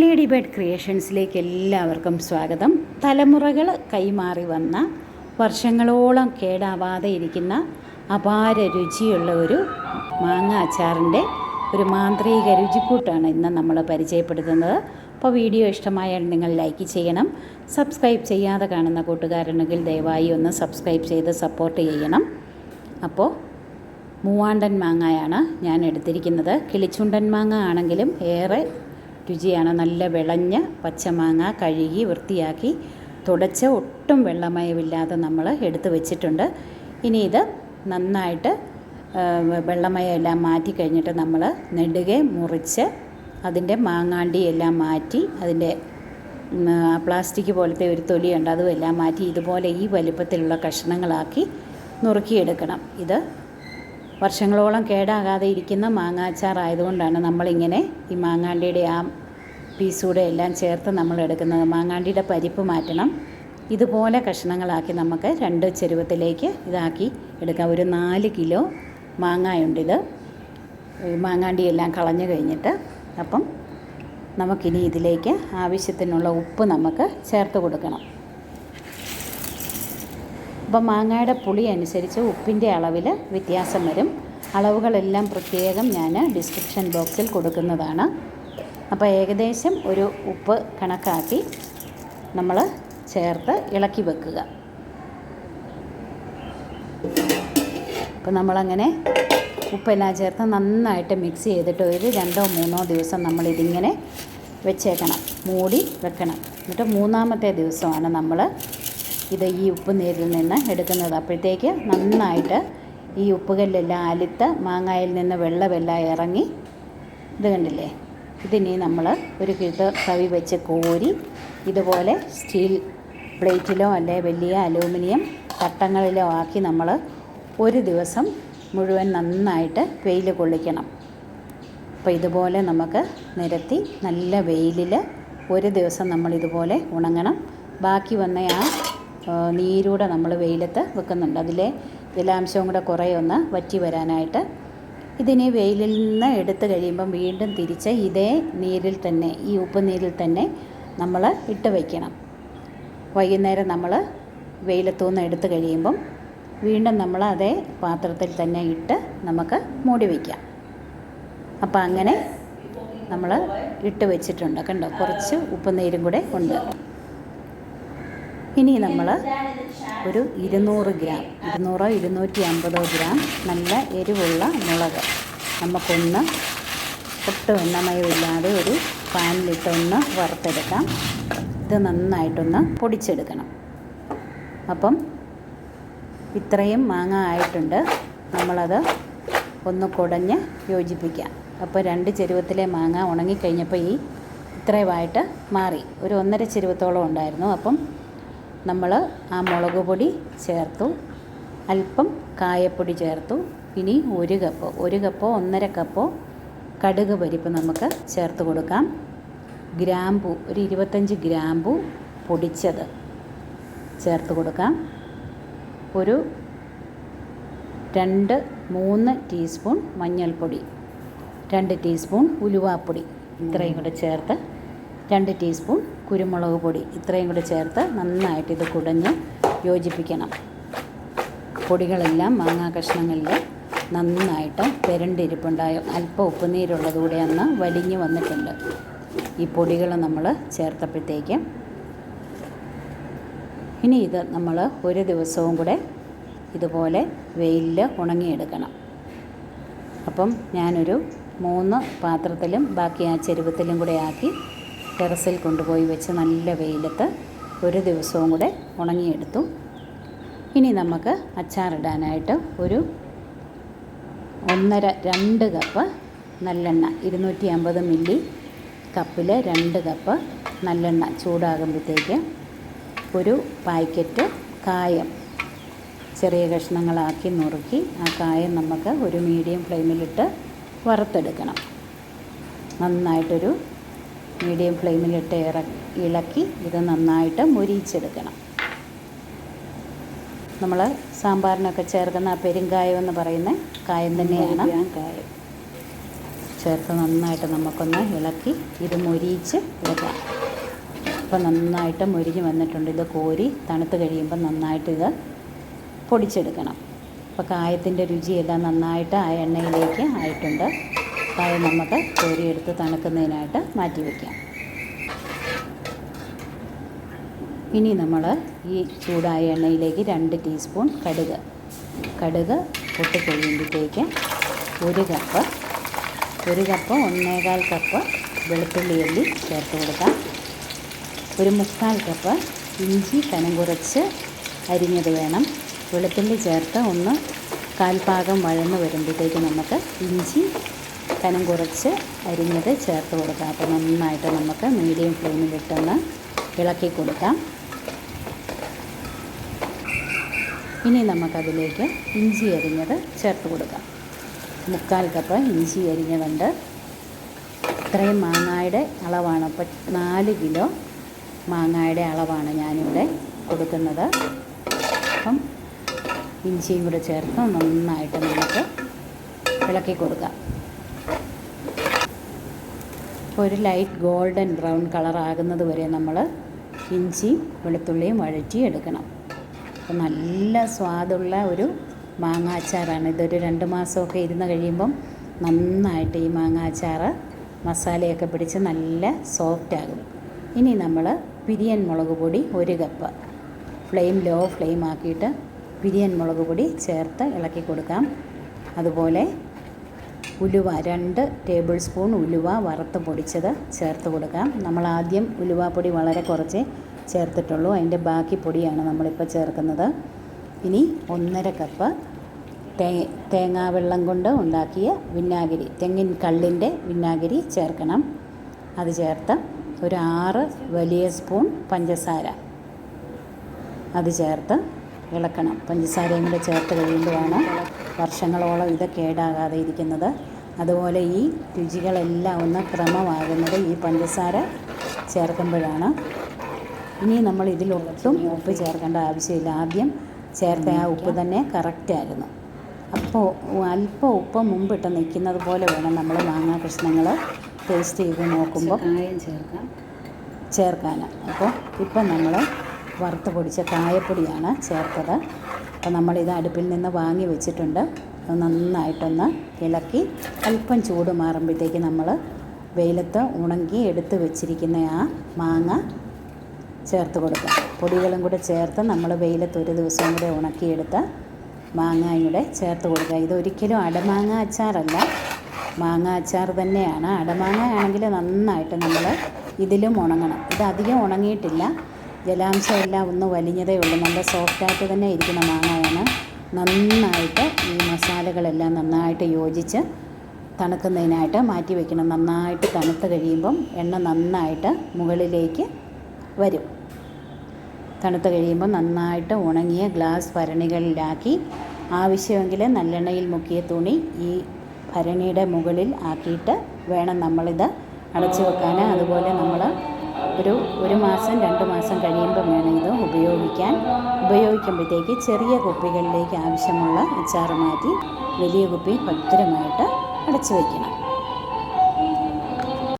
Lady bird ക്രിയേഷൻസിലേക്ക് എല്ലാവർക്കും സ്വാഗതം. തലമുറകൾ കൈമാറി വന്ന വർഷങ്ങളോളം കേടാവാതെ ഇരിക്കുന്ന അപാര രുചിയുള്ള ഒരു മാങ്ങ അച്ചാറിന്റെ ഒരു മാന്ത്രിക രുചിക്കൂട്ടാണ് ഇന്ന് നമ്മൾ പരിചയപ്പെടുത്തുന്നത്. അപ്പോൾ വീഡിയോ ഇഷ്ടമായാൽ നിങ്ങൾ ലൈക്ക് ചെയ്യണം. സബ്സ്ക്രൈബ് ചെയ്യാതെ കാണുന്ന കൂട്ടുകാരുണ്ടെങ്കിൽ ദയവായി ഒന്ന് സബ്സ്ക്രൈബ് ചെയ്ത് സപ്പോർട്ട് ചെയ്യണം. അപ്പോൾ മൂവാണ്ടൻ മാങ്ങയാണ് ഞാൻ എടുത്തിരിക്കുന്നത്. കിളിച്ചുണ്ടൻ മാങ്ങ ആണെങ്കിലും ഏറെ രുചിയാണ് നല്ല വിളഞ്ഞ പച്ചമാങ്ങ കഴുകി വൃത്തിയാക്കി തുടച്ച് ഒട്ടും വെള്ളമയമില്ലാതെ നമ്മൾ എടുത്ത് വെച്ചിട്ടുണ്ട്. ഇനി ഇത് നന്നായിട്ട് വെള്ളമയമെല്ലാം മാറ്റി കഴിഞ്ഞിട്ട് നമ്മൾ നെടുകെ മുറിച്ച് അതിന്റെ മാങ്ങാണ്ടി എല്ലാം മാറ്റി അതിന്റെ പ്ലാസ്റ്റിക് പോലത്തെ ഒരു തൊലിയുണ്ട് അതും എല്ലാം മാറ്റി ഇതുപോലെ ഈ വലിപ്പത്തിലുള്ള കഷ്ണങ്ങളാക്കി നുറുക്കിയെടുക്കണം. ഇത് വർഷങ്ങളോളം കേടാകാതെ ഇരിക്കുന്ന മാങ്ങാച്ചാർ ആയതുകൊണ്ടാണ് നമ്മളിങ്ങനെ ഈ മാങ്ങാണ്ടിയുടെ ആ പീസൂടെ എല്ലാം ചേർത്ത് നമ്മൾ എടുക്കുന്നത്. മാങ്ങാണ്ടിയുടെ പരിപ്പ് മാറ്റണം. ഇതുപോലെ കഷ്ണങ്ങളാക്കി നമുക്ക് രണ്ട് ചെരുവത്തിലേക്ക് ഇതാക്കി എടുക്കാം. ഒരു നാല് കിലോ മാങ്ങായുണ്ടിത്. മാങ്ങാണ്ടിയെല്ലാം കളഞ്ഞു കഴിഞ്ഞിട്ട് അപ്പം നമുക്കിനി ഇതിലേക്ക് ആവശ്യത്തിനുള്ള ഉപ്പ് നമുക്ക് ചേർത്ത് കൊടുക്കണം. അപ്പം മാങ്ങയുടെ പുളി അനുസരിച്ച് ഉപ്പിന്റെ അളവിൽ വ്യത്യാസം വരും. അളവുകളെല്ലാം പ്രത്യേകം ഞാൻ ഡിസ്ക്രിപ്ഷൻ ബോക്സിൽ കൊടുക്കുന്നതാണ്. അപ്പോൾ ഏകദേശം ഒരു ഉപ്പ് കണക്കാക്കി നമ്മൾ ചേർത്ത് ഇളക്കി വെക്കുക. അപ്പോൾ നമ്മളങ്ങനെ ഉപ്പെല്ലാം ചേർത്ത് നന്നായിട്ട് മിക്സ് ചെയ്തിട്ട് ഒരു രണ്ടോ മൂന്നോ ദിവസം നമ്മളിതിങ്ങനെ വെച്ചേക്കണം. മൂടി വെക്കണം. എന്നിട്ട് മൂന്നാമത്തെ ദിവസമാണ് നമ്മൾ ഇത് ഈ ഉപ്പ് നീരിൽ നിന്ന് എടുക്കുന്നത്. അപ്പോഴത്തേക്ക് നന്നായിട്ട് ഈ ഉപ്പുകല്ലെല്ലാം അലുത്ത് മാങ്ങായിൽ നിന്ന് വെള്ളമെല്ലാം ഇറങ്ങി ഇത് കണ്ടില്ലേ? ഇതിനി നമ്മൾ ഒരു കിട്ട് കവി വെച്ച് കോരി ഇതുപോലെ സ്റ്റീൽ പ്ലേറ്റിലോ അല്ലെ വലിയ അലൂമിനിയം തട്ടങ്ങളിലോ ആക്കി നമ്മൾ ഒരു ദിവസം മുഴുവൻ നന്നായിട്ട് വെയിൽ കൊള്ളിക്കണം. അപ്പോൾ ഇതുപോലെ നമുക്ക് നിരത്തി നല്ല വെയിലിൽ ഒരു ദിവസം നമ്മൾ ഇതുപോലെ ഉണങ്ങണം. ബാക്കി വന്ന ആ നീരൂടെ നമ്മൾ വെയിലത്ത് വെക്കുന്നുണ്ട്. അതിലെ ജലാംശവും കൂടെ കുറേ ഒന്ന് വറ്റി വരാനായിട്ട് ഇതിനെ വെയിലിൽ നിന്ന് എടുത്തു കഴിയുമ്പം വീണ്ടും തിരിച്ച് ഇതേ നീരിൽ തന്നെ ഈ ഉപ്പ് നീരിൽ തന്നെ നമ്മൾ ഇട്ട് വയ്ക്കണം വൈകുന്നേരം നമ്മൾ വെയിലത്തു നിന്ന് എടുത്തു കഴിയുമ്പം വീണ്ടും നമ്മൾ അതേ പാത്രത്തിൽ തന്നെ ഇട്ട് നമുക്ക് മൂടി വയ്ക്കാം അപ്പോൾ അങ്ങനെ നമ്മൾ ഇട്ട് വെച്ചിട്ടുണ്ട്. കണ്ടോ? കുറച്ച് ഉപ്പ് നീരും കൂടെ ഉണ്ട്. ഇനി നമ്മൾ ഒരു ഇരുന്നൂറ് ഗ്രാം ഇരുന്നൂറോ ഇരുന്നൂറ്റി അമ്പതോ ഗ്രാം നല്ല എരിവുള്ള മുളക്. നമുക്കൊന്ന് ഒട്ടും എണ്ണമയമില്ലാതെ ഒരു പാനിലിട്ടൊന്ന് വറുത്തെടുക്കാം. ഇത് നന്നായിട്ടൊന്ന് പൊടിച്ചെടുക്കണം. അപ്പം ഇത്രയും മാങ്ങ ആയിട്ടുണ്ട്. നമ്മളത് ഒന്ന് കുടഞ്ഞ് യോജിപ്പിക്കാം. അപ്പോൾ രണ്ട് ചെരുവത്തിലെ മാങ്ങ ഉണങ്ങിക്കഴിഞ്ഞപ്പോൾ ഈ ഇത്രയുമായിട്ട് മാറി. ഒരു ഒന്നര ചെരുവത്തോളം ഉണ്ടായിരുന്നു. അപ്പം നമ്മൾ ആ മുളക് പൊടി ചേർത്തു. അല്പം കായപ്പൊടി ചേർത്തു. ഇനി ഒരു കപ്പ് ഒരു കപ്പോ ഒന്നര കപ്പോ കടുക് പരിപ്പ് നമുക്ക് ചേർത്ത് കൊടുക്കാം. ഗ്രാമ്പു ഒരു ഇരുപത്തഞ്ച് ഗ്രാമ്പു പൊടിച്ചത് ചേർത്ത് കൊടുക്കാം. ഒരു രണ്ട് മൂന്ന് ടീസ്പൂൺ മഞ്ഞൾപ്പൊടി രണ്ട് ടീസ്പൂൺ ഉലുവാപ്പൊടി ഇത്രയും കൂടെ ചേർത്ത് രണ്ട് ടീസ്പൂൺ കുരുമുളക് പൊടി ഇത്രയും കൂടി ചേർത്ത് നന്നായിട്ട് ഇത് കുടഞ്ഞ് യോജിപ്പിക്കണം. പൊടികളെല്ലാം മാങ്ങാ കഷ്ണങ്ങളിൽ നന്നായിട്ട് പെരണ്ടിരിപ്പുണ്ടായും. അല്പം ഉപ്പുനീരുള്ളതുകൂടെ അന്ന് വലിഞ്ഞു വന്നിട്ടുണ്ട്. ഈ പൊടികൾ നമ്മൾ ചേർത്തപ്പോഴത്തേക്ക് ഇനി ഇത് നമ്മൾ ഒരു ദിവസവും കൂടെ ഇതുപോലെ വെയിലിൽ ഉണങ്ങിയെടുക്കണം. അപ്പം ഞാനൊരു മൂന്ന് പാത്രത്തിലും ബാക്കി ആ ചെരുവത്തിലും കൂടെ ആക്കി ടെറസിൽ കൊണ്ടുപോയി വെച്ച് നല്ല വെയിലത്ത് ഒരു ദിവസവും കൂടെ ഉണങ്ങിയെടുത്തു. ഇനി നമുക്ക് അച്ചാറിടാനായിട്ട് ഒരു ഒന്നര രണ്ട് കപ്പ് നല്ലെണ്ണ ഇരുന്നൂറ്റി അമ്പത് മില്ലി കപ്പിൽ രണ്ട് കപ്പ് നല്ലെണ്ണ ചൂടാകുമ്പോഴത്തേക്ക് ഒരു പാക്കറ്റ് കായം ചെറിയ കഷ്ണങ്ങളാക്കി നുറുക്കി ആ കായം നമുക്ക് ഒരു മീഡിയം ഫ്ലെയിമിലിട്ട് വറുത്തെടുക്കണം. നന്നായിട്ടൊരു മീഡിയം ഫ്ലെയിമിലിട്ട് ഇറ ഇളക്കി ഇത് നന്നായിട്ട് മുരിച്ചെടുക്കണം നമ്മൾ സാമ്പാറിനൊക്കെ ചേർക്കുന്ന ആ പെരുങ്കായം എന്ന് പറയുന്ന കായം തന്നെയാണ്. കായം. ചേർത്ത് നന്നായിട്ട് നമുക്കൊന്ന് ഇളക്കി ഇത് മുരിയിച്ച് എടുക്കാം അപ്പോൾ നന്നായിട്ട് മുരിഞ്ഞ് വന്നിട്ടുണ്ട്. ഇത് കോരി തണുത്ത് കഴിയുമ്പോൾ നന്നായിട്ട് ഇത് പൊടിച്ചെടുക്കണം. അപ്പോൾ കായത്തിന്റെ രുചിയെല്ലാം നന്നായിട്ട് ആ എണ്ണയിലേക്ക് ആയിട്ടുണ്ട്. കായം നമുക്ക് കോരിയെടുത്ത് തണുക്കുന്നതിനായിട്ട് മാറ്റി വയ്ക്കാം. ഇനി നമ്മൾ ഈ ചൂടായ എണ്ണയിലേക്ക് രണ്ട് ടീസ്പൂൺ കടുക്. കടുക് പൊട്ടിക്കഴിയുമ്പോഴത്തേക്ക് ഒരു കപ്പ് ഒരു കപ്പ് ഒന്നേകാൽ കപ്പ് വെളുത്തുള്ളി എല്ലി ചേർത്ത് കൊടുക്കാം. ഒരു മുക്കാൽ കപ്പ് ഇഞ്ചി കനം കുറച്ച് അരിഞ്ഞത് വേണം. വെളുത്തുള്ളി ചേർത്ത് ഒന്ന് കാൽപാകം വഴന്ന് വരുമ്പോഴത്തേക്ക് നമുക്ക് ഇഞ്ചി കനം കുറച്ച് അരിഞ്ഞത് ചേർത്ത് കൊടുക്കാം. അപ്പോൾ നന്നായിട്ട് നമുക്ക് മീഡിയം ഫ്ലെയിമിൽ ഫ്ലെയിമിലിട്ടൊന്ന് ഇളക്കി കൊടുക്കാം. ഇനി നമുക്കതിലേക്ക് ഇഞ്ചി അരിഞ്ഞത് ചേർത്ത് കൊടുക്കാം. മുക്കാൽ കപ്പ് ഇഞ്ചി അരിഞ്ഞതുണ്ട്. ഇത്രയും മാങ്ങായുടെ അളവാണ്. അപ്പം നാല് കിലോ മാങ്ങായുടെ അളവാണ് ഞാനിവിടെ കൊടുക്കുന്നത്. അപ്പം ഇഞ്ചിയും കൂടെ ചേർത്ത് നന്നായിട്ട് നമുക്ക് ഇളക്കി കൊടുക്കാം. ഒരു ലൈറ്റ് ഗോൾഡൻ ബ്രൗൺ കളറാകുന്നത് വരെ നമ്മൾ ഇഞ്ചി വെളുത്തുള്ളിയും വഴറ്റി എടുക്കണം. അപ്പോൾ നല്ല സ്വാദുള്ള ഒരു മാങ്ങ അച്ചാറാണ്. ഇതൊരു രണ്ട് മാസമൊക്കെ ഇരുന്ന് കഴിയുമ്പം നന്നായിട്ട് ഈ മാങ്ങ അച്ചാറ് മസാലയൊക്കെ പിടിച്ച് നല്ല സോഫ്റ്റ് ആകും. ഇനി നമ്മൾ പിരിയൻ മുളക് പൊടി ഒരു കപ്പ് ഫ്ലെയിം ലോ ഫ്ലെയിം ആക്കിയിട്ട് പിരിയൻ മുളക് പൊടി ചേർത്ത് ഇളക്കി കൊടുക്കാം. അതുപോലെ ഉലുവ രണ്ട് ടേബിൾ സ്പൂൺ ഉലുവ വറുത്ത് പൊടിച്ചത് ചേർത്ത് കൊടുക്കാം. നമ്മൾ ആദ്യം ഉലുവാപ്പൊടി വളരെ കുറച്ച് ചേർത്തിട്ടുള്ളൂ. അതിന്റെ ബാക്കി പൊടിയാണ് നമ്മളിപ്പോൾ ചേർക്കുന്നത്. ഇനി ഒന്നര കപ്പ് തേ തേങ്ങാവെള്ളം കൊണ്ട് ഉണ്ടാക്കിയ വിനാഗിരി തെങ്ങിൻ കള്ളിന്റെ വിനാഗിരി ചേർക്കണം. അത് ചേർത്ത് ഒരു ആറ് വലിയ സ്പൂൺ പഞ്ചസാര. അത് ചേർത്ത് ഇളക്കണം. പഞ്ചസാരയും കൂടെ ചേർത്ത് കഴിയുമ്പോഴാണ് വർഷങ്ങളോളം ഇത് കേടാകാതെ ഇരിക്കുന്നത്. അതുപോലെ ഈ രുചികളെല്ലാം ഒന്ന് ക്രമമാകുന്നത് ഈ പഞ്ചസാര ചേർക്കുമ്പോഴാണ്. ഇനി നമ്മൾ ഇതിലൊട്ടും ഉപ്പ് ചേർക്കേണ്ട ആവശ്യമില്ല. ആദ്യം ചേർത്ത ആ ഉപ്പ് തന്നെ കറക്റ്റായിരുന്നു അപ്പോൾ അല്പം ഉപ്പ് മുമ്പിട്ട് നിൽക്കുന്നത് പോലെ വേണം നമ്മൾ മാങ്ങാ കഷ്ണങ്ങൾ ടേസ്റ്റ് ചെയ്ത് നോക്കുമ്പോൾ ചേർക്കാം. ചേർക്കാൻ അപ്പോൾ ഇപ്പം നമ്മൾ വറുത്ത് പൊടിച്ച കായപ്പൊടിയാണ് ചേർത്തത്. അപ്പോൾ നമ്മളിത് അടുപ്പിൽ നിന്ന് വാങ്ങി വെച്ചിട്ടുണ്ട്. നന്നായിട്ടൊന്ന് ഇളക്കി അല്പം ചൂട് മാറുമ്പോഴത്തേക്ക് നമ്മൾ വെയിലത്ത് ഉണങ്ങി എടുത്ത് വെച്ചിരിക്കുന്ന ആ മാങ്ങ ചേർത്ത് കൊടുക്കുക പൊടികളും കൂടെ ചേർത്ത് നമ്മൾ വെയിലത്ത് ഒരു ദിവസം കൂടെ ഉണക്കിയെടുത്ത് മാങ്ങയും കൂടെ ചേർത്ത് കൊടുക്കുക. ഇതൊരിക്കലും അടമാങ്ങ അച്ചാറല്ല. മാങ്ങ അച്ചാർ തന്നെയാണ്. അടമാങ്ങ ആണെങ്കിൽ നന്നായിട്ട് നമ്മൾ ഇതിലും ഉണങ്ങണം. ഇത് അധികം ഉണങ്ങിയിട്ടില്ല. ജലാംശം എല്ലാം ഒന്ന് വലിഞ്ഞതേ ഉള്ളൂ. നല്ല സോഫ്റ്റായിട്ട് തന്നെ ഇരിക്കുന്ന മാങ്ങയാണ്. നന്നായിട്ട് ഈ മസാലകളെല്ലാം നന്നായിട്ട് യോജിച്ച് തണുക്കുന്നതിനായിട്ട് മാറ്റി വയ്ക്കണം നന്നായിട്ട് തണുത്ത് കഴിയുമ്പം എണ്ണ നന്നായിട്ട് മുകളിലേക്ക് വരും. തണുത്ത് കഴിയുമ്പോൾ നന്നായിട്ട് ഉണങ്ങിയ ഗ്ലാസ് ഭരണികളിലാക്കി ആവശ്യമെങ്കിൽ നല്ലെണ്ണയിൽ മുക്കിയ തുണി ഈ ഭരണിയുടെ മുകളിൽ ആക്കിയിട്ട് വേണം നമ്മളിത് അടച്ചു വെക്കാൻ. അതുപോലെ നമ്മൾ ഒരു ഒരു മാസം രണ്ട് മാസം കഴിയുമ്പോൾ വേണം ഇത് ഉപയോഗിക്കാൻ. ഉപയോഗിക്കുമ്പോഴത്തേക്ക് ചെറിയ കുപ്പികളിലേക്ക് ആവശ്യമുള്ള അച്ചാറ് മാറ്റി വലിയ കുപ്പി ഭദ്രമായിട്ട് അടച്ചു വയ്ക്കണം